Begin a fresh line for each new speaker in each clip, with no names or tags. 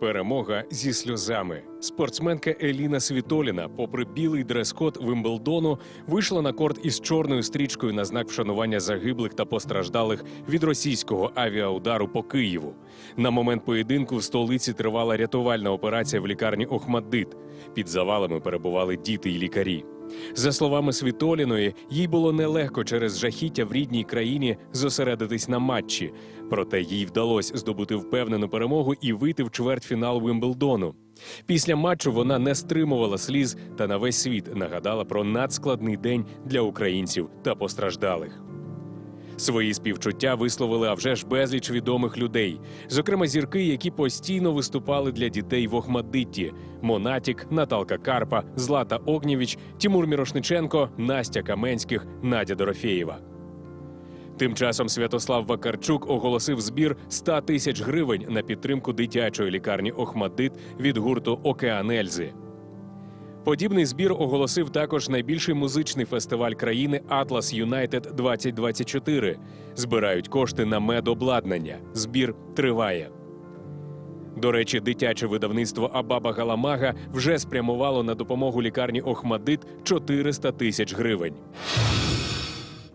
Перемога зі сльозами. Спортсменка Еліна Світоліна, попри білий дрес-код Вимблдону, вийшла на корт із чорною стрічкою на знак вшанування загиблих та постраждалих від російського авіаудару по Києву. На момент поєдинку в столиці тривала рятувальна операція в лікарні Охмаддит. Під завалами перебували діти й лікарі. За словами Світоліної, їй було нелегко через жахіття в рідній країні зосередитись на матчі. Проте їй вдалося здобути впевнену перемогу і вийти в чвертьфінал Вимблдону. Після матчу вона не стримувала сліз та на весь світ нагадала про надскладний день для українців та постраждалих. Свої співчуття висловили а вже ж безліч відомих людей, зокрема зірки, які постійно виступали для дітей в Охмаддитті: Монатік, Наталка Карпа, Злата Огнєвіч, Тімур Мірошниченко, Настя Каменських, Надя Дорофєєва. Тим часом Святослав Вакарчук оголосив збір 100 тисяч гривень на підтримку дитячої лікарні Охмаддит від гурту Океан Ельзи. Подібний збір оголосив також найбільший музичний фестиваль країни Атлас Юнайтед 2024. Збирають кошти на медобладнання. Збір триває. До речі, дитяче видавництво Абаба Галамага вже спрямувало на допомогу лікарні Охмадит 400 тисяч гривень.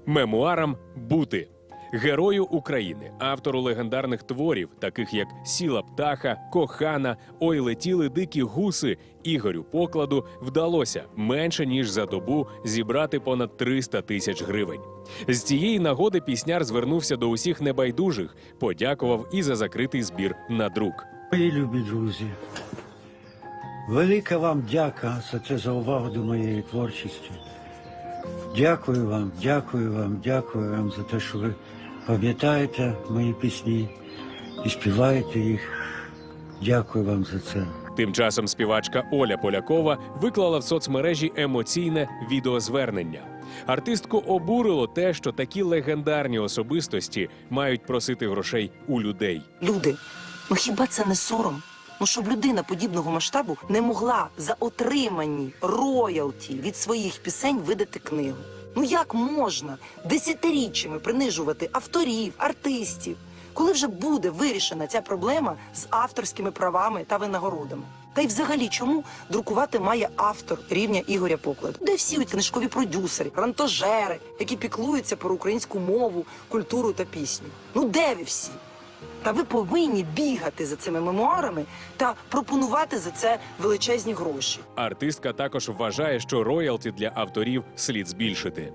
Мемуарам бути герою України, автору легендарних творів, таких як Сіла птаха, Кохана, Ой летіли дикі гуси. Ігорю покладу вдалося менше ніж за добу зібрати понад 300 тисяч гривень. З цієї нагоди пісняр звернувся до усіх небайдужих, подякував і за закритий збір на друк.
Мої любі друзі, велика вам дяка за це за увагу до моєї творчості. Дякую вам, дякую вам, дякую вам за те, що ви пам'ятаєте мої пісні і співаєте їх. Дякую вам за це.
Тим часом співачка Оля Полякова виклала в соцмережі емоційне відеозвернення. Артистку обурило те, що такі легендарні особистості мають просити грошей у людей.
Люди, ну хіба це не сором? Ну щоб людина подібного масштабу не могла за отримані роялті від своїх пісень видати книгу. Ну як можна десятиріччями принижувати авторів, артистів? Коли вже буде вирішена ця проблема з авторськими правами та винагородами? Та й взагалі чому друкувати має автор рівня Ігоря Покладу? Де всі книжкові продюсери, рантожери, які піклуються про українську мову, культуру та пісню? Ну де ви всі? Та ви повинні бігати за цими мемуарами та пропонувати за це величезні гроші.
Артистка також вважає, що роялті для авторів слід збільшити.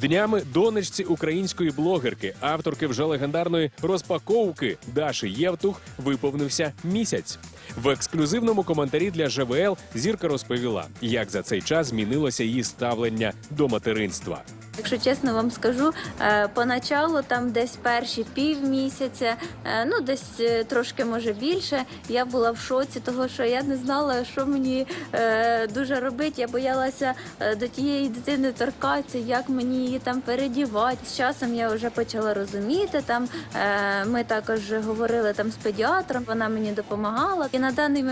Днями донечці української блогерки, авторки вже легендарної розпаковки Даші Євтух виповнився місяць. В ексклюзивному коментарі для ЖВЛ зірка розповіла, як за цей час змінилося її ставлення до материнства.
Якщо чесно вам скажу, е, поначалу там десь перші півмісяця, е, ну десь е, трошки може більше. Я була в шоці, того що я не знала, що мені дуже робити. Я боялася до тієї дитини торкатися, як мені її там передівати. З часом я вже почала розуміти. Там ми також говорили там з педіатром, вона мені допомагала. І на даний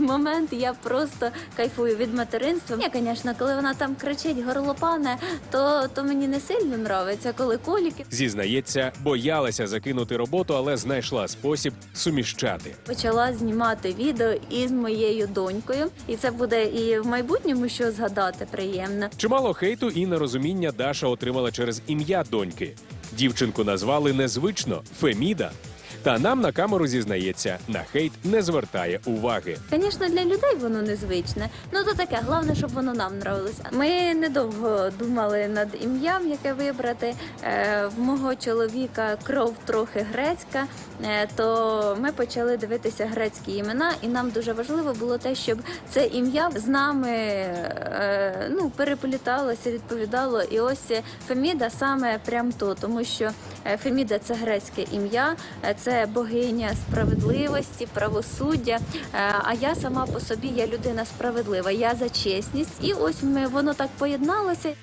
момент я просто кайфую від материнства. Я, звісно, коли вона там кричить горлопане, то, то мені не сильно нравиться, коли коліки.
Зізнається, боялася закинути роботу, але знайшла спосіб суміщати.
Почала знімати відео із моєю донькою, і це буде і в майбутньому що згадати приємно.
Чимало хейту і нерозуміння Даша отримала через ім'я доньки. Дівчинку назвали незвично Феміда. Та нам на камеру зізнається, на хейт не звертає уваги.
Звісно, для людей воно незвичне. Ну то таке, головне, щоб воно нам нравилося. Ми недовго думали над ім'ям, яке вибрати. Е, в мого чоловіка кров трохи грецька, е, то ми почали дивитися грецькі імена, і нам дуже важливо було те, щоб це ім'я з нами е, ну, перепліталося, відповідало. І ось Феміда саме прям то, тому що Феміда це грецьке ім'я, е, це це богиня справедливості, правосуддя. Е, А я сама по собі я людина справедлива. Я за чесність, і ось ми воно так поєдналося.